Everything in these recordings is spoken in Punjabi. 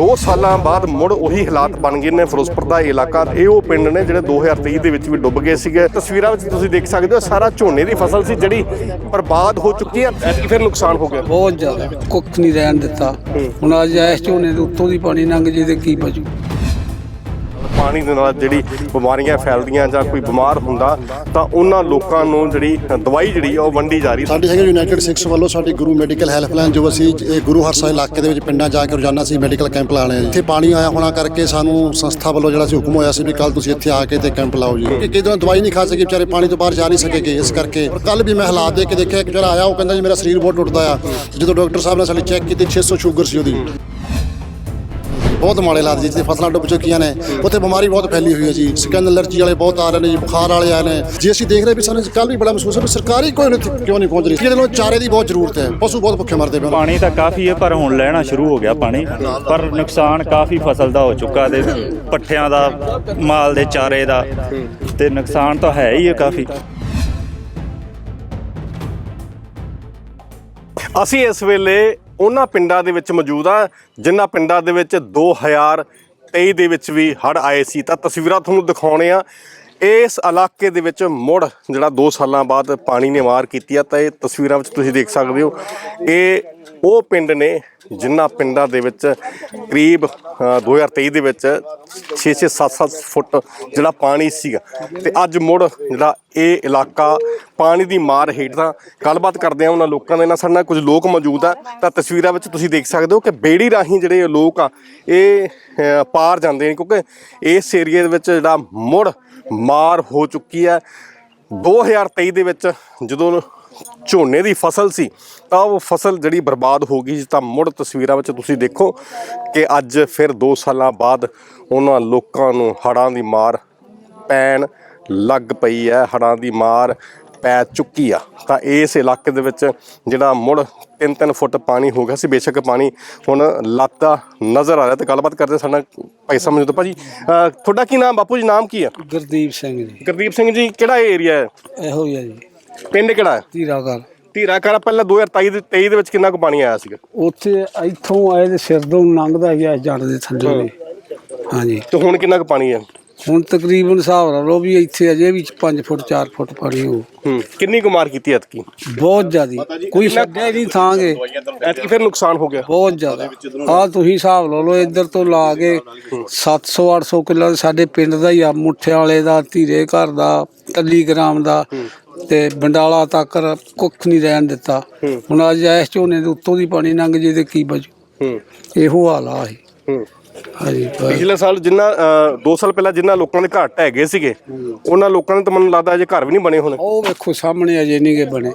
2 ਸਾਲਾਂ ਬਾਅਦ ਮੁੜ ਉਹੀ ਹਾਲਾਤ ਬਣ ਗਏ ਨੇ ਫਿਰੋਜ਼ਪੁਰ ਦਾ ਇਲਾਕਾ ਇਹ ਉਹ ਪਿੰਡ ਨੇ ਜਿਹੜੇ 2023 ਦੇ ਵਿੱਚ ਵੀ ਡੁੱਬ ਗਏ ਸੀਗੇ। ਤਸਵੀਰਾਂ ਵਿੱਚ ਤੁਸੀਂ ਦੇਖ ਸਕਦੇ ਹੋ ਸਾਰਾ ਝੋਨੇ ਦੀ ਫਸਲ ਸੀ ਜਿਹੜੀ ਬਰਬਾਦ ਹੋ ਚੁੱਕੀ ਹੈ ਐਤਕੀ ਫਿਰ ਨੁਕਸਾਨ ਹੋ ਗਿਆ। ਬਹੁਤ ਜ਼ਿਆਦਾ ਕੁੱਖ ਨਹੀਂ ਰਹਿਣ ਦਿੱਤਾ। ਹੁਣ ਅੱਜ ਇਸ ਝੋਨੇ ਦੇ ਉੱਤੋਂ ਦੀ ਪਾਣੀ ਲੰਘ ਜੇ ਤੇ ਕੀ ਬਚੂ? ਪਾਣੀ ਦੇ ਨਾਲ ਜਿਹੜੀ ਬਿਮਾਰੀਆਂ ਫੈਲਦੀਆਂ ਜਾਂ ਕੋਈ ਬਿਮਾਰ ਹੁੰਦਾ, ਤਾਂ ਉਹਨਾਂ ਲੋਕਾਂ ਨੂੰ ਜਿਹੜੀ ਦਵਾਈ ਜਿਹੜੀ ਉਹ ਵੰਡੀ ਜਾ ਰਹੀ ਸਾਡੀ ਹੈਗੀ ਯੂਨਾਈਟਿਡ ਸਿਕਸ ਵੱਲੋਂ ਸਾਡੀ ਗੁਰੂ ਮੈਡੀਕਲ ਹੈਲਪਲਾਈਨ ਜੋ ਅਸੀਂ ਗੁਰੂ ਹਰਸਾਏ ਇਲਾਕੇ ਦੇ ਵਿੱਚ ਪਿੰਡਾਂ ਜਾ ਕੇ ਰੋਜ਼ਾਨਾ ਅਸੀਂ ਮੈਡੀਕਲ ਕੈਂਪ ਲਾਣੇ ਆ ਇੱਥੇ ਪਾਣੀ ਆਇਆ ਹੋਣਾ ਕਰਕੇ ਸਾਨੂੰ ਸੰਸਥਾ ਵੱਲੋਂ ਜਿਹੜਾ ਸੀ ਹੁਕਮ ਹੋਇਆ ਸੀ ਵੀ ਕੱਲ ਤੁਸੀਂ ਇੱਥੇ ਆ ਕੇ ਤੇ ਕੈਂਪ ਲਾਓ ਜੀ। ਕਿ ਕਿਦੋਂ ਦਵਾਈ ਨਹੀਂ ਖਾ ਸਕੇ, ਵਿਚਾਰੇ ਪਾਣੀ ਤੋਂ ਬਾਹਰ ਜਾ ਨਹੀਂ ਸਕੇਗੇ ਇਸ ਕਰਕੇ। ਕੱਲ ਵੀ ਮੈਂ ਹਾਲਾਤ ਦੇਖ ਕੇ ਦੇਖਿਆ ਇੱਕ ਜਿਹੜਾ ਆਇਆ ਉਹ ਕਹਿੰਦਾ ਜੀ ਮੇਰਾ ਸਰੀਰ ਬਹੁਤ ਟੁੱਟਦਾ ਆ। ਜਦੋਂ ਡਾਕਟਰ ਸਾਹਿਬ ਨੇ ਸਾਡੀ ਚੈੱਕ ਕੀਤੀ 600 ਸ਼ੂਗਰ ਸੀ ਉਹਦੀ। ਬਹੁਤ ਮਾੜੇ ਹਾਲਾਤ ਜੀ ਜਿੱਥੇ ਫਸਲਾਂ ਡੁੱਬ ਚੁੱਕੀਆਂ ਨੇ ਉੱਥੇ ਬਿਮਾਰੀ ਬਹੁਤ ਫੈਲੀ ਹੋਈ ਹੈ ਜੀ। ਸਕਿਨ ਐਲਰਜੀ ਵਾਲੇ ਬਹੁਤ ਆ ਰਹੇ ਨੇ ਜੀ ਬੁਖਾਰ ਵਾਲੇ ਆ ਨੇ। ਜੀ ਅਸੀਂ ਦੇਖ ਰਹੇ ਵੀ ਸਾਨੂੰ ਕੱਲ ਵੀ ਬੜਾ ਮਹਿਸੂਸ ਹੈ ਵੀ ਸਰਕਾਰੀ ਕੋਈ ਨਹੀਂ ਕਿਉਂ ਨਹੀਂ ਪਹੁੰਚ ਰਹੀ? ਇਹਦੇ ਨਾਲ ਚਾਰੇ ਦੀ ਬਹੁਤ ਜ਼ਰੂਰਤ ਹੈ। ਪਸ਼ੂ ਬਹੁਤ ਭੁੱਖੇ ਮਰਦੇ ਪਏ ਪਾਣੀ ਤਾਂ ਕਾਫੀ ਹੈ ਪਰ ਹੁਣ ਲੈਣਾ ਸ਼ੁਰੂ ਹੋ ਗਿਆ ਪਾਣੀ। ਪਰ ਨੁਕਸਾਨ ਕਾਫੀ ਫਸਲ ਦਾ ਹੋ ਚੁੱਕਾ ਤੇ ਪੱਠਿਆਂ ਦਾ ਮਾਲ ਦੇ ਚਾਰੇ ਦਾ। ਤੇ ਨੁਕਸਾਨ ਤਾਂ ਹੈ ਹੀ ਹੈ ਕਾਫੀ। ਅਸੀਂ ਇਸ ਵੇਲੇ ਉਹਨਾਂ ਪਿੰਡਾਂ ਦੇ ਵਿੱਚ ਮੌਜੂਦ ਆ, ਜਿਨ੍ਹਾਂ ਪਿੰਡਾਂ ਦੇ ਵਿੱਚ 2023 ਦੇ ਵਿੱਚ ਵੀ ਹੜ੍ਹ ਆਏ ਸੀ। ਤਾਂ ਤਸਵੀਰਾਂ ਤੁਹਾਨੂੰ ਦਿਖਾਉਣੇ ਆ। ਇਸ ਇਲਾਕੇ ਦੇ ਵਿੱਚ ਮੁੜ ਜਿਹੜਾ 2 ਸਾਲਾਂ ਬਾਅਦ ਪਾਣੀ ਨੇ ਮਾਰ ਕੀਤੀ ਆ, ਤਾਂ ਇਹ ਤਸਵੀਰਾਂ ਵਿੱਚ ਤੁਸੀਂ ਦੇਖ ਸਕਦੇ ਹੋ। ਇਹ ਉਹ ਪਿੰਡ ਨੇ ਜਿਨ੍ਹਾਂ ਪਿੰਡਾਂ ਦੇ ਵਿੱਚ ਕਰੀਬ ਅ, 2023 ਦੇ ਵਿੱਚ 6-6 7-7 ਫੁੱਟ ਜਿਹੜਾ ਪਾਣੀ ਸੀਗਾ। ਤੇ ਅੱਜ ਮੁੜ ਜਿਹੜਾ ਇਹ ਇਲਾਕਾ ਪਾਣੀ ਦੀ ਮਾਰ ਹੇਠ ਦਾ ਗੱਲਬਾਤ ਕਰਦੇ ਆ ਉਹਨਾਂ ਲੋਕਾਂ ਦੇ ਨਾਲ। ਸਾਡੇ ਨਾਲ ਕੁਝ ਲੋਕ ਮੌਜੂਦ ਆ। ਤਾਂ ਤਸਵੀਰਾਂ ਵਿੱਚ ਤੁਸੀਂ ਦੇਖ ਸਕਦੇ ਹੋ ਕਿ ਬੇੜੀ ਰਾਹੀਂ ਜਿਹੜੇ ਲੋਕ ਆ ਇਹ ਪਾਰ ਜਾਂਦੇ ਨੇ ਕਿਉਂਕਿ ਇਸ ਏਰੀਏ ਦੇ ਵਿੱਚ ਜਿਹੜਾ ਮੁੜ ਮਾਰ ਹੋ ਚੁੱਕੀ ਹੈ। 2023 ਦੇ ਵਿੱਚ ਜਦੋਂ ਝੋਨੇ ਦੀ ਫਸਲ ਸੀ ਤਾਂ ਉਹ ਫਸਲ ਜਿਹੜੀ ਬਰਬਾਦ ਹੋ ਗਈ ਤਾਂ ਮੁੜ ਤਸਵੀਰਾਂ ਵਿੱਚ ਤੁਸੀਂ ਦੇਖੋ ਕਿ ਅੱਜ ਫਿਰ 2 ਸਾਲਾਂ ਬਾਅਦ ਉਹਨਾਂ ਲੋਕਾਂ ਨੂੰ ਹੜ੍ਹਾਂ ਦੀ ਮਾਰ ਪੈਣ ਲੱਗ ਪਈ ਹੈ ਹੜ੍ਹਾਂ ਦੀ ਮਾਰ ਪੈ ਚੁੱਕੀ ਆ। ਤਾਂ ਇਸ ਇਲਾਕੇ ਦੇ ਵਿੱਚ ਜਿਹੜਾ ਮੁੜ 3-3 ਫੁੱਟ ਪਾਣੀ ਹੋ ਗਿਆ ਸੀ ਬੇਸ਼ੱਕ ਪਾਣੀ ਹੁਣ ਲੱਤਾ ਨਜ਼ਰ ਆ ਰਿਹਾ ਤੇ ਗੱਲਬਾਤ ਕਰਦੇ ਸਾਡਾ ਭਾਈ ਸਮਝ ਤੋਂ ਭਾਜੀ ਤੁਹਾਡਾ ਕੀ ਨਾਮ ਬਾਪੂ ਜੀ ਨਾਮ ਕੀ ਆ? ਗੁਰਦੀਪ ਸਿੰਘ ਜੀ। ਗੁਰਦੀਪ ਸਿੰਘ ਜੀ ਕਿਹੜਾ ਏਰੀਆ ਹੈ? ਇਹੋ ਹੀ ਆ ਜੀ। ਪਿੰਡ ਕਿਹੜਾ ਹੈ? ਧੀਰਾ ਕਰ ਧੀਰਾ ਕਰਾ ਪਹਿਲਾਂ 2023 ਦੇ 23 ਦੇ ਵਿੱਚ ਕਿੰਨਾ ਕੁ ਪਾਣੀ ਆਇਆ ਸੀਗਾ? ਉੱਥੇ ਇੱਥੋਂ ਆਏ ਤੇ ਸਿਰ ਤੋਂ ਲੰਘਦਾ ਗਿਆ ਜੱਟ ਦੇ ਥੱਲੇ ਵੀ ਹਾਂਜੀ। ਤੇ ਹੁਣ ਕਿੰਨਾ ਕੁ ਪਾਣੀ ਹੈ ਹੁਣ ਤਕਰੀਬਨ ਹਿਸਾਬ ਲਾ ਲਓ ਵੀ ਇੱਥੇ ਅਜੇ ਵੀ 5 ਫੁੱਟ 4 ਫੁੱਟ ਪਾਣੀ ਹੋ ਹੂੰ ਕਿੰਨੀ ਕੁ ਮਾਰ ਕੀਤੀ ਐਤਕੀ? ਬਹੁਤ ਜ਼ਿਆਦੀ। ਕੋਈ ਛੱਡਿਆ ਹੀ ਨਹੀਂ ਥਾਂਗੇ। ਐਤਕੀ ਫਿਰ ਨੁਕਸਾਨ ਹੋ ਗਿਆ। ਬਹੁਤ ਜ਼ਿਆਦਾ। ਆ ਤੁਸੀਂ ਹਿਸਾਬ ਲਾ ਲਓ ਇੱਧਰ ਤੋਂ ਲਾ ਕੇ 700 800 ਕਿੱਲਾ ਸਾਡੇ ਪਿੰਡ ਦਾ ਹੀ ਆ। ਮੁੱਠੇ ਵਾਲੇ ਦਾ ਧੀਰੇ ਘਰ ਦਾ ਟੱਲੀ ਗ੍ਰਾਮ ਦਾ। ਤੇ ਬੰਡਾਲਾ ਤੱਕ ਕੁੱਖ ਨਹੀਂ ਰਹਿਣ ਦਿੱਤਾ। ਹੁਣ ਅੱਜ ਇਸ ਝੋਨੇ ਦੇ ਉੱਤੋਂ ਦੀ ਪਾਣੀ ਲੰਘ ਜੇ ਤੇ ਕੀ ਬਚੂ? ਇਹੋ ਹਾਲ ਆ ਇਹ। ਹੂੰ। ਹਾਂਜੀ। ਪਿਛਲੇ ਸਾਲ ਜਿੰਨਾ 2 ਸਾਲ ਪਹਿਲਾਂ ਜਿੰਨਾ ਲੋਕਾਂ ਦੇ ਘਰ ਢਹਿ ਗਏ ਸੀਗੇ ਉਹਨਾਂ ਲੋਕਾਂ ਨੇ ਤਾਂ ਮੈਨੂੰ ਲੱਗਦਾ ਅਜੇ ਘਰ ਵੀ ਨਹੀਂ ਬਣੇ ਹੋਣੇ। ਉਹ ਵੇਖੋ ਸਾਹਮਣੇ ਅਜੇ ਨਹੀਂ ਗੇ ਬਣੇ।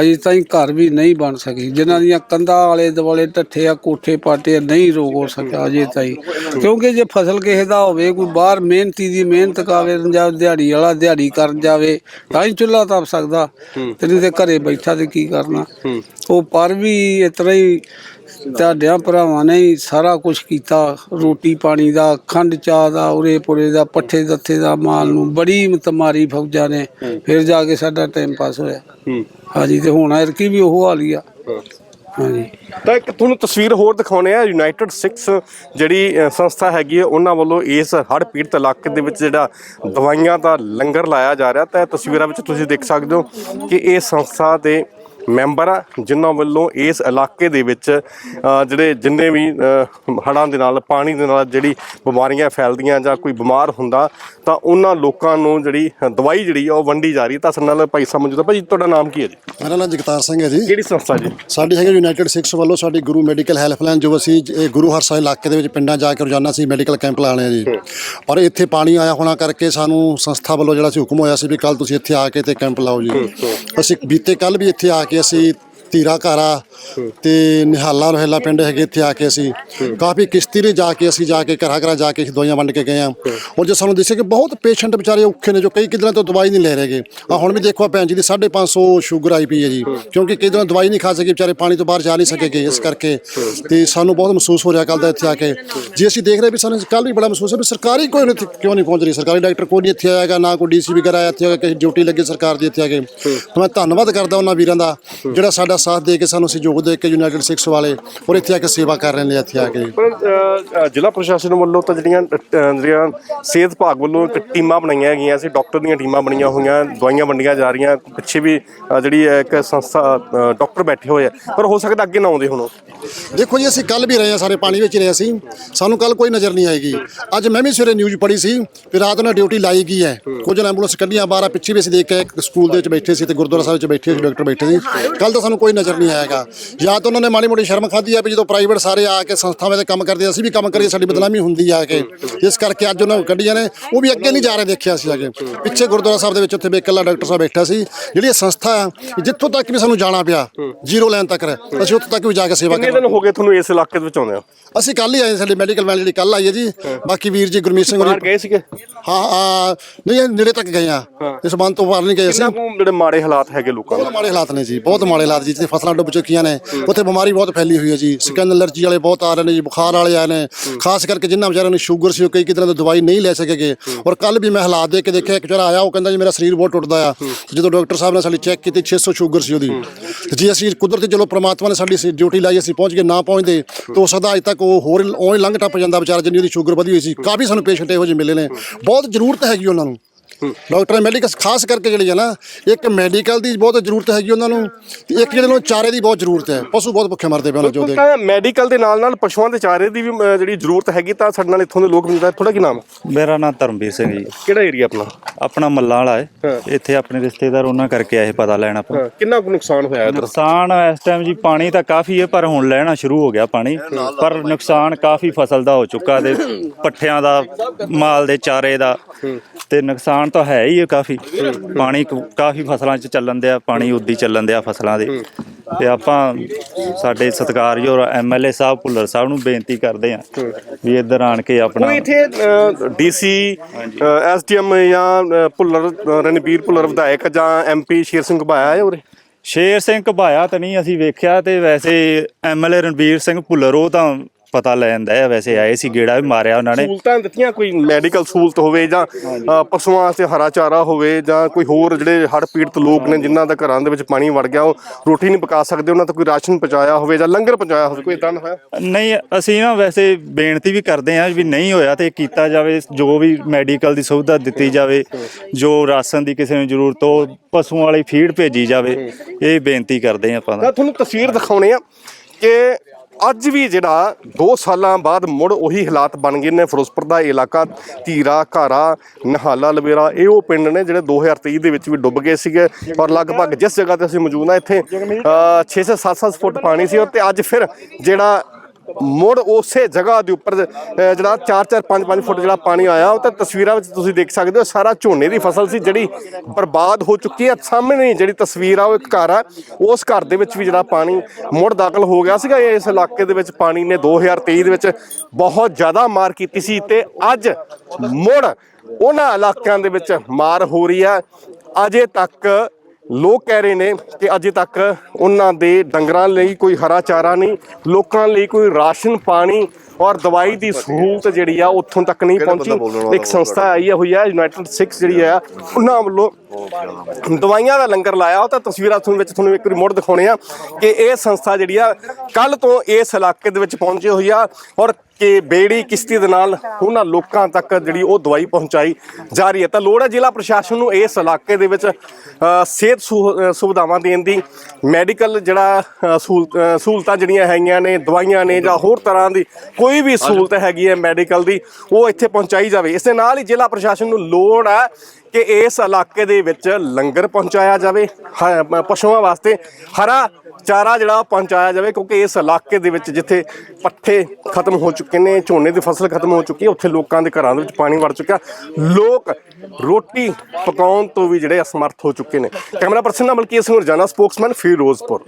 ਅਜੇ ਤਾਈਂ ਘਰ ਵੀ ਨਹੀਂ ਬਣ ਸਕੀ। ਜਿਨ੍ਹਾਂ ਦੀਆਂ ਕੰਧਾਂ ਵਾਲੇ ਦੁਆਲੇ ਟੱਠੇ ਆ ਕੋਠੇ ਪਾਟੇ ਆ, ਨਹੀਂ ਹੋ ਸਕਿਆ ਅਜੇ ਤਾਈਂ। ਕਿਉਂਕਿ ਜੇ ਫਸਲ ਕਿਸੇ ਦਾ ਹੋਵੇ ਕੋਈ ਬਾਹਰ ਮਿਹਨਤੀ ਦੀ ਮਿਹਨਤ ਕਾਵੇ ਜਾਂ ਦਿਹਾੜੀ ਵਾਲਾ ਦਿਹਾੜੀ ਕਰਨ ਜਾਵੇ ਤਾਂ ਹੀ ਚੁੱਲ੍ਹਾ ਤਪ ਸਕਦਾ। ਤੇ ਨਹੀਂ ਤੇ ਘਰੇ ਬੈਠਾ ਤੇ ਕੀ ਕਰਨਾ? ਉਹ ਪਰ ਵੀ ਇਤਨਾ ਹੀ ਤੁਹਾਡਿਆਂ ਭਰਾਵਾਂ ਨੇ ਹੀ ਸਾਰਾ ਕੁਝ ਕੀਤਾ। ਰੋਟੀ ਪਾਣੀ ਦਾ ਖੰਡ ਚਾਹ ਦਾ ਉਰੇ ਪੁਰੇ ਦਾ ਪੱਠੇ ਦੱਥੇ ਦਾ ਮਾਲ ਨੂੰ ਬੜੀ ਮਤਮਾਰੀ ਫੌਜਾਂ ਨੇ। ਫਿਰ ਜਾ ਕੇ ਸਾਡਾ ਟਾਈਮ ਪਾਸ ਹੋਇਆ। ਹਾਂਜੀ ਤੇ ਹੁਣ ਐਰਕੀ ਵੀ ਉਹ ਹਾਲ ਹੀ ਆ। ਹਾਂਜੀ। ਤਾਂ ਇੱਕ ਤੁਹਾਨੂੰ ਤਸਵੀਰ ਹੋਰ ਦਿਖਾਉਣੇ ਆ ਯੂਨਾਈਟਿਡ ਸਿਕਸ ਜਿਹੜੀ ਅ, ਸੰਸਥਾ ਹੈਗੀ ਹੈ ਉਹਨਾਂ ਵੱਲੋਂ ਇਸ ਹੜ੍ਹ ਪੀੜਤ ਇਲਾਕੇ ਦੇ ਵਿੱਚ ਜਿਹੜਾ ਦਵਾਈਆਂ ਦਾ ਲੰਗਰ ਲਾਇਆ ਜਾ ਰਿਹਾ। ਤਾਂ ਇਹ ਤਸਵੀਰਾਂ ਵਿੱਚ ਤੁਸੀਂ ਦੇਖ ਸਕਦੇ ਹੋ ਕਿ ਇਹ ਸੰਸਥਾ ਦੇ ਮੈਂਬਰ ਆ ਜਿਨ੍ਹਾਂ ਵੱਲੋਂ ਇਸ ਇਲਾਕੇ ਦੇ ਵਿੱਚ ਜਿਹੜੇ ਜਿੰਨੇ ਵੀ ਅ, ਹੜ੍ਹਾਂ ਦੇ ਨਾਲ ਪਾਣੀ ਦੇ ਨਾਲ ਜਿਹੜੀ ਬਿਮਾਰੀਆਂ ਫੈਲਦੀਆਂ ਜਾਂ ਕੋਈ ਬਿਮਾਰ ਹੁੰਦਾ ਤਾਂ ਉਹਨਾਂ ਲੋਕਾਂ ਨੂੰ ਜਿਹੜੀ ਦਵਾਈ ਜਿਹੜੀ ਆ ਉਹ ਵੰਡੀ ਜਾ ਰਹੀ ਤਾਂ ਸਾਡੇ ਨਾਲ ਭਾਈ ਸਾਹਿਬ ਆ ਭਾਈ ਤੁਹਾਡਾ ਨਾਮ ਕੀ ਹੈ ਜੀ? ਮੇਰਾ ਨਾਮ ਜਗਤਾਰ ਸਿੰਘ ਹੈ ਜੀ। ਕਿਹੜੀ ਸੰਸਥਾ ਜੀ? ਸਾਡੀ ਹੈਗੀ ਯੂਨਾਈਟਿਡ ਸਿਕਸ ਵੱਲੋਂ ਸਾਡੀ ਗੁਰੂ ਮੈਡੀਕਲ ਹੈਲਪਲਾਈਨ ਜੋ ਅਸੀਂ ਇਹ ਗੁਰੂ ਹਰਸਾਏ ਇਲਾਕੇ ਦੇ ਵਿੱਚ ਪਿੰਡਾਂ ਜਾ ਕੇ ਰੋਜ਼ਾਨਾ ਅਸੀਂ ਮੈਡੀਕਲ ਕੈਂਪ ਲਾਣੇ ਆ ਜੀ। ਪਰ ਇੱਥੇ ਪਾਣੀ ਆਇਆ ਹੋਣਾ ਕਰਕੇ ਸਾਨੂੰ ਸੰਸਥਾ ਵੱਲੋਂ ਜਿਹੜਾ ਸੀ ਹੁਕਮ ਹੋਇਆ ਸੀ ਵੀ ਕੱਲ ਤੁਸੀਂ ਇੱਥੇ ਆ ਕੇ ਤੇ ਕੈਂਪ ਲਾਓ ਜੀ। ਅਸੀਂ ਬੀਤੇ ਕੱਲ ਵੀ ਇੱਥੇ ਆ ਕੇ ਅਸੀਂ ਧੀਰਾ ਘਾਰਾ ਤੇ ਨਿਹਾਲਾ ਰੋਹਿਲਾ ਪਿੰਡ ਹੈਗੇ ਇੱਥੇ ਆ ਕੇ ਅਸੀਂ ਕਾਫੀ ਕਿਸ਼ਤੀ ਨੇ ਜਾ ਕੇ ਅਸੀਂ ਜਾ ਕੇ ਘਰਾਂ ਘਰਾਂ ਜਾ ਕੇ ਅਸੀਂ ਦਵਾਈਆਂ ਵੰਡ ਕੇ ਗਏ ਆ ਔਰ ਜੇ ਸਾਨੂੰ ਦਿਸੇ ਕਿ ਬਹੁਤ ਪੇਸ਼ੈਂਟ ਵਿਚਾਰੇ ਔਖੇ ਨੇ ਜੋ ਕਈ ਕਿਦਾਂ ਤੋਂ ਦਵਾਈ ਨਹੀਂ ਲੈ ਰਹੇਗੇ ਆ ਹੁਣ ਵੀ ਦੇਖੋ ਆਹ ਭੈਣ ਜੀ ਦੀ 550 ਸ਼ੂਗਰ ਆਈ ਪਈ ਹੈ ਜੀ। ਕਿਉਂਕਿ ਕਈ ਦਿਨ ਦਵਾਈ ਨਹੀਂ ਖਾ ਸਕੇ, ਵਿਚਾਰੇ ਪਾਣੀ ਤੋਂ ਬਾਹਰ ਜਾ ਨਹੀਂ ਸਕੇਗੇ ਇਸ ਕਰਕੇ। ਤੇ ਸਾਨੂੰ ਬਹੁਤ ਮਹਿਸੂਸ ਹੋ ਰਿਹਾ ਕੱਲ ਦਾ ਇੱਥੇ ਆ ਕੇ। ਜੇ ਅਸੀਂ ਦੇਖ ਰਹੇ ਵੀ ਸਾਨੂੰ ਕੱਲ ਵੀ ਬੜਾ ਮਹਿਸੂਸ ਹੈ ਵੀ ਸਰਕਾਰੀ ਕੋਈ ਨਹੀਂ ਕਿਉਂ ਨਹੀਂ ਪਹੁੰਚ ਰਹੀ, ਸਰਕਾਰੀ ਡਾਕਟਰ ਕੋਈ ਨਹੀਂ ਇੱਥੇ ਆਏਗਾ ਨਾ ਕੋਈ ਡੀਸੀ ਵਗੈਰਾ ਆਇਆ ਇੱਥੇ ਆਏਗਾ ਕਿਸੇ ਡਿਊਟੀ ਲੱਗੇ ਸਰਕਾਰ ਦੀ ਇੱਥੇ ਆ ਕੇ। ਮੈਂ ਧੰਨਵਾਦ ਕਰਦਾ ਉਹਨਾਂ ਵੀਰਾਂ ਦਾ ਜਿਹੜਾ ਸਾਡਾ ਸਾਥ ਦੇ ਕੇ ਸਾਨੂੰ ਸਹਿਯੋਗ ਦੇ ਕੇ ਯੂਨਾਈਟਿਡ ਸਿਕਸ ਵਾਲੇ ਔਰ ਇੱਥੇ ਆ ਕੇ ਸੇਵਾ ਕਰ ਰਹੇ ਨੇ ਇੱਥੇ ਆ ਕੇ। ਪਰ ਅ, ਅ, ਜ਼ਿਲ੍ਹਾ ਪ੍ਰਸ਼ਾਸਨ ਵੱਲੋਂ ਤਾਂ ਜਿਹੜੀਆਂ ਅ, ਜਿਹੜੀਆਂ ਸਿਹਤ ਵਿਭਾਗ ਵੱਲੋਂ ਇੱਕ ਟੀਮਾਂ ਬਣਾਈਆਂ ਹੈਗੀਆਂ ਸੀ ਡਾਕਟਰ ਦੀਆਂ ਟੀਮਾਂ ਬਣੀਆਂ ਹੋਈਆਂ ਦਵਾਈਆਂ ਵੰਡੀਆਂ ਜਾ ਰਹੀਆਂ ਪਿੱਛੇ ਵੀ ਅ, ਜਿਹੜੀ ਇੱਕ ਸੰਸਥਾ ਅ, ਡਾਕਟਰ ਬੈਠੇ ਹੋਏ ਆ। ਪਰ ਹੋ ਸਕਦਾ ਅੱਗੇ ਨਾ ਆਉਂਦੇ ਹੁਣ ਉਹ। ਦੇਖੋ ਜੀ ਅਸੀਂ ਕੱਲ ਵੀ ਰਹੇ ਹਾਂ ਸਾਰੇ ਪਾਣੀ ਵਿੱਚ ਹੀ ਰਹੇ ਸੀ ਸਾਨੂੰ ਕੱਲ ਕੋਈ ਨਜ਼ਰ ਨਹੀਂ ਆਏਗੀ। ਅੱਜ ਮੈਂ ਵੀ ਸਵੇਰੇ ਨਿਊਜ਼ ਪੜ੍ਹੀ ਸੀ ਕਿ ਰਾਤ ਨੂੰ ਡਿਊਟੀ ਲਾਈ ਗਈ ਹੈ। ਕੁਝ ਐਂਬੂਲੈਂਸ ਕੱਢੀਆਂ ਬਾਹਰ ਆ, ਪਿੱਛੇ ਵੀ ਅਸੀਂ ਦੇਖ ਕੇ ਇੱਕ ਸਕੂਲ ਦੇ ਵਿੱਚ ਬੈਠੇ ਸੀ ਤੇ ਗੁਰਦੁਆਰਾ ਸਾਹਿਬ ਵਿੱਚ ਬੈਠੇ ਸੀ ਡਾਕਟਰ ਬੈਠੇ ਸੀ। ਕੱਲ ਤਾਂ ਸਾਨੂੰ ਕੋਈ ਨਜ਼ਰ ਨਹੀਂ ਆਏਗਾ। ਜਾਂ ਤਾਂ ਉਹਨਾਂ ਨੇ ਮਾੜੀ ਮੋਟੀ ਸ਼ਰਮ ਖਾਧੀ ਆ ਵੀ ਜਦੋਂ ਪ੍ਰਾਈਵੇਟ ਸਾਰੇ ਆ ਕੇ ਸੰਸਥਾਵਾਂ ਦੇ ਕੰਮ ਕਰਦੇ ਅਸੀਂ ਵੀ ਕੰਮ ਕਰੀਏ ਸਾਡੀ ਬਦਨਾਮੀ ਹੁੰਦੀ ਆ ਕੇ। ਇਸ ਕਰਕੇ ਅੱਜ ਉਹਨਾਂ ਨੂੰ ਕੱਢੀਆਂ ਨੇ। ਉਹ ਵੀ ਅੱਗੇ ਨਹੀਂ ਜਾ ਰਹੇ ਦੇਖਿਆ ਸੀ ਅੱਗੇ। ਪਿੱਛੇ ਗੁਰਦੁਆਰਾ ਸਾਹਿਬ ਦੇ ਵਿੱਚ ਉੱਥੇ ਵੀ ਇਕੱਲਾ ਡਾਕਟਰ ਸਾਹਿਬ ਬੈਠਾ ਸੀ। ਜਿਹੜੀ ਸੰਸਥਾ ਆ ਜਿੱਥੋਂ ਤੱਕ ਵੀ ਸਾਨੂੰ ਜਾਣਾ ਪਿਆ ਜ਼ੀਰੋ ਲਾਈਨ ਤੱਕ ਅਸੀਂ ਉੱਥੋਂ ਤੱਕ ਵੀ ਜਾ ਕੇ ਸੇਵਾ ਕਿੰਨੇ ਕਰਾਂਗੇ। ਦਿਨ ਹੋ ਗਏ ਤੁਹਾਨੂੰ ਇਸ ਇਲਾਕੇ ਦੇ ਵਿੱਚ ਆਉਂਦੇ ਆ ਅਸੀਂ ਕੱਲ ਹੀ ਆਏ ਸਾਡੀ ਮੈਡੀਕਲ ਵੈਨ ਜਿਹੜੀ ਕੱਲ ਆਈ ਹੈ ਜੀ। ਬਾਕੀ ਵੀਰ ਜੀ ਗੁਰਮੀਤ ਸਿੰਘ ਹੋਰੀ ਗਏ ਸੀਗੇ? ਹਾਂ ਨਹੀਂ ਨੇੜੇ ਤੱਕ ਗਏ ਆ। ਇਸ ਬੰਦ ਤੋਂ ਬਾਹਰ ਨਹੀਂ ਗਏ ਅਸੀਂ। ਕਿੰਨਾ ਜਿਹੜੇ ਮਾੜੇ ਹਾਲਾਤ ਹੈਗੇ ਲੋਕਾਂ ਦੇ? ਮਾੜੇ ਹਾਲਾਤ ਨੇ ਜੀ ਬਹੁਤ ਮਾੜੇ ਹਾਲਾਤ ਜੀ। ਜਿੱਥੇ ਫਸਲਾਂ ਡੁੱਬ ਚੁੱਕੀਆਂ ਨੇ, ਉੱਥੇ ਬਿਮਾਰੀ ਬਹੁਤ ਫੈਲੀ ਹੋਈ ਹੈ ਜੀ। ਸਕਿਨ ਐਲਰਜੀ ਵਾਲੇ ਬਹੁਤ ਆ ਰਹੇ ਨੇ ਜੀ, ਬੁਖਾਰ ਵਾਲੇ ਆਏ ਨੇ। ਖਾਸ ਕਰਕੇ ਜਿਨ੍ਹਾਂ ਵਿਚਾਰਿਆਂ ਨੂੰ ਸ਼ੂਗਰ ਸੀ, ਉਹ ਕਈ ਕਿਤੇ ਦੀ ਦਵਾਈ ਨਹੀਂ ਲੈ ਸਕੇਗੇ। ਔਰ ਕੱਲ ਵੀ ਮੈਂ ਹਾਲਾਤ ਦੇਖ ਕੇ ਦੇਖਿਆ, ਇੱਕ ਵਿਚਾਰਾ ਆਇਆ, ਉਹ ਕਹਿੰਦਾ ਜੀ, ਮੇਰਾ ਸਰੀਰ ਬਹੁਤ ਟੁੱਟਦਾ ਆ। ਜਦੋਂ ਡਾਕਟਰ ਸਾਹਿਬ ਨੇ ਸਾਡੀ ਚੈੱਕ ਕੀਤੀ 600 ਸ਼ੂਗਰ ਸੀ ਉਹਦੀ। ਤੇ ਜੀ, ਅਸੀਂ ਕੁਦਰਤੀ ਚਲੋ ਪ੍ਰਮਾਤਮਾ ਨੇ ਸਾਡੀ ਡਿਊਟੀ ਲਾਈ, ਅਸੀਂ ਪਹੁੰਚ ਗਏ, ਨਾ ਪਹੁੰਚਦੇ, ਤਾਂ ਹੋ ਸਕਦਾ ਅਜੇ ਤੱਕ ਉਹ ਹੋਰ ਉਹੀ ਲੰਘ ਟੱਪ ਜਾਂਦਾ ਵਿਚਾਰਾ, ਜਿੰਨੀ ਉਹਦੀ ਸ਼ੂਗਰ ਵਧੀ ਹੋਈ ਸੀ। ਕਾਫੀ ਸਾਨੂੰ ਪੇਸ਼ੈਂਟ ਇਹੋ ਜਿਹੇ ਮਿਲੇ ਨੇ। ਬਹੁਤ ਜ਼ਰੂਰਤ ਹੈਗੀ ਉਹਨਾਂ ਨੂੰ। ਡਾਕਟਰ ਮੈਡੀਕਲ ਖਾਸ ਕਰਕੇ ਜਿਹੜੀ ਹੈ ਨਾ ਇੱਕ ਮੈਡੀਕਲ ਦੀ ਬਹੁਤ ਜ਼ਰੂਰਤ ਹੈਗੀ ਉਹਨਾਂ ਨੂੰ ਤੇ ਇੱਕ ਜਿਹੜੇ ਨੂੰ ਚਾਰੇ ਦੀ ਬਹੁਤ ਜ਼ਰੂਰਤ ਹੈ। ਪਸ਼ੂ ਬਹੁਤ ਭੁੱਖੇ ਮਰਦੇ ਪਏ ਉਹਨਾਂ ਚੋਂ ਦੇ ਤਾਂ ਮੈਡੀਕਲ ਦੇ ਨਾਲ ਨਾਲ ਪਸ਼ੂਆਂ ਦੇ ਚਾਰੇ ਦੀ ਵੀ ਜਿਹੜੀ ਜ਼ਰੂਰਤ ਹੈਗੀ ਤਾਂ ਸਾਡੇ ਨਾਲ ਇੱਥੋਂ ਦੇ ਲੋਕ ਮਿਲਦਾ ਥੋੜਾ ਕੀ ਨਾਮ? ਹੈ? ਮੇਰਾ ਨਾਮ ਧਰਮਵੀਰ ਸਿੰਘ ਜੀ। ਕਿਹੜਾ ਏਰੀਆ ਆਪਣਾ? ਆਪਣਾ ਮੱਲਾਂ ਵਾਲਾ ਹੈ। ਹਾਂ। ਇੱਥੇ ਆਪਣੇ ਰਿਸ਼ਤੇਦਾਰ ਉਹਨਾਂ ਕਰਕੇ ਆਏ ਪਤਾ ਲੈਣ ਆਪਾਂ। ਹਾਂ, ਕਿੰਨਾ ਕੁ ਨੁਕਸਾਨ ਹੋਇਆ ਇਧਰ? ਨੁਕਸਾਨ ਇਸ ਟਾਈਮ ਜੀ ਪਾਣੀ ਤਾਂ ਕਾਫੀ ਹੈ ਪਰ ਹੁਣ ਲੈਣਾ ਸ਼ੁਰੂ ਹੋ ਗਿਆ ਪਾਣੀ। ਪਰ ਨੁਕਸਾਨ ਕਾਫੀ ਫਸਲ ਦਾ ਹੋ ਚੁੱਕਾ ਤੇ ਪੱਠਿਆਂ ਦਾ ਮਾਲ ਦੇ ਚਾਰੇ ਦਾ। ਤੇ ਨੁਕਸਾਨ ਤਾਂ ਹੈ ਹੀ ਹੈ ਕਾਫੀ। ਪਾਣੀ ਕ- ਕਾਫੀ ਫਸਲਾਂ 'ਚ ਚੱਲਣ ਦਿਆ ਪਾਣੀ ਉੱਦੀ ਚੱਲਣ ਦਿਆ ਫਸਲਾਂ ਦੇ। ਤੇ ਆਪਾਂ ਸਾਡੇ ਸਤਿਕਾਰਯੋਗ ਐਮਐਲਏ ਸਾਹਿਬ ਭੁੱਲਰ ਸਾਹਿਬ ਨੂੰ ਬੇਨਤੀ ਕਰਦੇ ਹਾਂ ਵੀ ਇੱਧਰ ਆਣ ਕੇ ਆਪਣਾ ਕੋਈ ਇੱਥੇ ਡੀਸੀ ਐਸਡੀਐਮ ਜਾਂ ਅ, ਭੁੱਲਰ ਅ, ਰਣਬੀਰ ਭੁੱਲਰ ਵਿਧਾਇਕ ਜਾਂ ਐਮਪੀ ਸ਼ੇਰ ਸਿੰਘ ਘਬਾਇਆ ਹੈ ਉਰੇ? ਸ਼ੇਰ ਸਿੰਘ ਘਬਾਇਆ ਤਾਂ ਨਹੀਂ ਅਸੀਂ ਵੇਖਿਆ ਤੇ ਵੈਸੇ ਐਮਐਲਏ ਰਣਬੀਰ ਸਿੰਘ ਭੁੱਲਰ ਉਹ ਤਾਂ ਪਤਾ ਲੈਣ ਦਾ ਹੈ। ਵੈਸੇ ਆਏ ਸੀ ਗੇੜਾ ਵੀ ਮਾਰਿਆ ਉਹਨਾਂ ਨੇ। ਸਹੂਲਤਾਂ ਦਿੱਤੀਆਂ ਕੋਈ ਮੈਡੀਕਲ ਸਹੂਲਤ ਹੋਵੇ ਜਾਂ ਅ, ਪਸ਼ੂਆਂ ਵਾਸਤੇ ਹਰਾ ਚਾਰਾ ਹੋਵੇ ਜਾਂ ਕੋਈ ਹੋਰ ਜਿਹੜੇ ਹੜ੍ਹ ਪੀੜਤ ਲੋਕ ਨੇ ਜਿਨ੍ਹਾਂ ਦਾ ਘਰਾਂ ਦੇ ਵਿੱਚ ਪਾਣੀ ਵੜ ਗਿਆ ਉਹ ਰੋਟੀ ਨਹੀਂ ਪਕਾ ਸਕਦੇ ਉਹਨਾਂ ਤੋਂ ਕੋਈ ਰਾਸ਼ਨ ਪਹੁੰਚਾਇਆ ਹੋਵੇ ਜਾਂ ਲੰਗਰ ਪਹੁੰਚਾਇਆ ਹੋਵੇ ਕੋਈ ਇਦਾਂ ਹੋਇਆ? ਨਹੀਂ ਅਸੀਂ ਨਾ ਵੈਸੇ ਬੇਨਤੀ ਵੀ ਕਰਦੇ ਹਾਂ ਵੀ ਨਹੀਂ ਹੋਇਆ ਤੇ ਕੀਤਾ ਜਾਵੇ ਜੋ ਵੀ ਮੈਡੀਕਲ ਦੀ ਸੁਵਿਧਾ ਦਿੱਤੀ ਜਾਵੇ ਜੋ ਰਾਸ਼ਨ ਦੀ ਕਿਸੇ ਨੂੰ ਜ਼ਰੂਰਤ ਹੋ ਪਸ਼ੂਆਂ ਵਾਲੀ ਫੀਡ ਭੇਜੀ ਜਾਵੇ ਇਹ ਬੇਨਤੀ ਕਰਦੇ ਹਾਂ ਆਪਾਂ ਤਾਂ। ਤੁਹਾਨੂੰ ਤਸਵੀਰ ਦਿਖਾਉਣੇ ਆ ਕਿ ਅੱਜ ਵੀ ਜਿਹੜਾ 2 ਸਾਲਾਂ ਬਾਅਦ ਮੁੜ ਉਹੀ ਹਾਲਾਤ ਬਣ ਗਏ ਨੇ। ਫਿਰੋਜ਼ਪੁਰ ਦਾ ਇਲਾਕਾ, ਧੀਰਾ, ਘਾਰਾ, ਨਹਾਲਾ, ਲਵੇਰਾ, ਇਹ ਉਹ ਪਿੰਡ ਨੇ ਜਿਹੜੇ 2023 ਦੇ ਵਿੱਚ ਵੀ ਡੁੱਬ ਗਏ ਸੀਗੇ। ਔਰ ਲਗਭਗ ਜਿਸ ਜਗ੍ਹਾ ਤੇ ਅਸੀਂ ਮੌਜੂਦ ਆ ਇੱਥੇ 6 ਸੇ 7-7 ਫੁੱਟ ਪਾਣੀ ਸੀ। ਔਰ ਤੇ ਅੱਜ ਫਿਰ ਜਿਹੜਾ ਮੁੜ ਉਸੇ ਜਗ੍ਹਾ ਦੇ ਉੱਪਰ ਜਿਹੜਾ 4-4 5-5 ਫੁੱਟ ਜਿਹੜਾ ਪਾਣੀ ਆਇਆ, ਉਹ ਤਾਂ ਤਸਵੀਰਾਂ ਵਿੱਚ ਤੁਸੀਂ ਦੇਖ ਸਕਦੇ ਹੋ, ਸਾਰਾ ਝੋਨੇ ਦੀ ਫਸਲ ਸੀ, ਜਿਹੜੀ ਬਰਬਾਦ ਹੋ ਚੁੱਕੀ ਹੈ, ਸਾਹਮਣੇ ਜਿਹੜੀ ਤਸਵੀਰ ਆ, ਉਹ ਇੱਕ ਘਰ ਆ, ਉਸ ਘਰ ਦੇ ਵਿੱਚ ਵੀ ਜਿਹੜਾ ਪਾਣੀ ਮੁੜ ਦਾਖਲ ਹੋ ਗਿਆ ਸੀਗਾ ਇਸ ਇਲਾਕੇ ਦੇ ਵਿੱਚ ਪਾਣੀ ਨੇ 2023 ਦੇ ਵਿੱਚ ਬਹੁਤ ਜ਼ਿਆਦਾ ਮਾਰ ਕੀਤੀ ਸੀ ਤੇ ਅੱਜ ਮੁੜ ਉਹਨਾਂ ਇਲਾਕਿਆਂ ਦੇ ਵਿੱਚ ਮਾਰ ਹੋ ਰਹੀ ਹੈ, ਅਜੇ ਤੱਕ ਲੋਕ ਕਹਿ ਰਹੇ ਨੇ ਕਿ ਅਜੇ ਤੱਕ ਉਹਨਾਂ ਦੇ ਡੰਗਰਾਂ ਲਈ ਕੋਈ ਹਰਾ ਚਾਰਾ ਨਹੀਂ, ਲੋਕਾਂ ਲਈ ਕੋਈ ਰਾਸ਼ਨ ਪਾਣੀ ਔਰ ਦਵਾਈ ਦੀ ਸਹੂਲਤ ਜਿਹੜੀ ਆ ਉੱਥੋਂ ਤੱਕ ਨਹੀਂ ਪਹੁੰਚੀ। ਇੱਕ ਸੰਸਥਾ ਆਈ ਹੋਈ ਹੈ ਯੂਨਾਈਟਿਡ ਸਿਕਸ ਜਿਹੜੀ ਆ ਉਹਨਾਂ ਵੱਲੋਂ ਦਵਾਈਆਂ ਦਾ ਲੰਗਰ ਲਾਇਆ। ਉਹ ਤਾਂ ਤਸਵੀਰਾਂ ਤੁਹਾਨੂੰ ਵਿੱਚ ਤੁਹਾਨੂੰ ਇੱਕ ਵਾਰੀ ਮੁੜ ਦਿਖਾਉਣੇ ਆ ਕਿ ਇਹ ਸੰਸਥਾ ਜਿਹੜੀ ਆ ਕੱਲ ਤੋਂ ਇਸ ਇਲਾਕੇ ਦੇ ਵਿੱਚ ਪਹੁੰਚੀ ਹੋਈ ਆ ਔਰ ਕਿ ਬੇੜੀ ਕਿਸ਼ਤੀ ਦੇ ਨਾਲ ਉਹਨਾਂ ਲੋਕਾਂ ਤੱਕ ਜਿਹੜੀ ਉਹ ਦਵਾਈ ਪਹੁੰਚਾਈ ਜਾ ਰਹੀ ਹੈ। ਤਾਂ ਲੋੜ ਹੈ ਜ਼ਿਲ੍ਹਾ ਪ੍ਰਸ਼ਾਸਨ ਨੂੰ ਇਸ ਇਲਾਕੇ ਦੇ ਵਿੱਚ ਸਿਹਤ ਸੁਵਿਧਾਵਾਂ ਦੇਣ ਦੀ ਮੈਡੀਕਲ ਜਿਹੜਾ ਸਹੂਲਤਾਂ ਜਿਹੜੀਆਂ ਹੈਗੀਆਂ ਨੇ ਦਵਾਈਆਂ ਨੇ ਜਾਂ ਹੋਰ ਤਰ੍ਹਾਂ ਦੀ ਕੋਈ ਵੀ ਸਹੂਲਤ ਹੈਗੀ ਹੈ ਮੈਡੀਕਲ ਦੀ ਉਹ ਇੱਥੇ ਪਹੁੰਚਾਈ ਜਾਵੇ। ਇਸ ਦੇ ਨਾਲ ਹੀ ਜ਼ਿਲ੍ਹਾ ਪ੍ਰਸ਼ਾਸਨ ਨੂੰ ਲੋੜ ਹੈ ਕਿ ਇਸ ਇਲਾਕੇ ਦੇ ਵਿੱਚ ਲੰਗਰ ਪਹੁੰਚਾਇਆ ਜਾਵੇ। ਪਸ਼ੂਆਂ ਵਾਸਤੇ ਹਰਾ ਚਾਰਾ ਜਿਹੜਾ ਪਹੁੰਚਾਇਆ ਜਾਵੇ ਕਿਉਂਕਿ ਇਸ ਇਲਾਕੇ ਦੇ ਵਿੱਚ ਜਿੱਥੇ ਪੱਠੇ ਖਤਮ ਹੋ ਚੁੱਕੇ ਨੇ ਝੋਨੇ ਦੀ ਫਸਲ ਖਤਮ ਹੋ ਚੁੱਕੀ ਹੈ ਉੱਥੇ ਲੋਕਾਂ ਦੇ ਘਰਾਂ ਦੇ ਵਿੱਚ ਪਾਣੀ ਵੜ ਚੁੱਕਿਆ। ਲੋਕ ਰੋਟੀ ਪਕਾਉਣ ਤੋਂ ਵੀ ਜਿਹੜੇ ਅਸਮਰਥ ਹੋ ਚੁੱਕੇ ਨੇ। ਕੈਮਰਾ ਪਰਸਨ ਨਾਲ ਮਲਕੀਤ ਸਿੰਘ ਰਜਾਨਾ ਸਪੋਕਸਮੈਨ ਫਿਰੋਜ਼ਪੁਰ।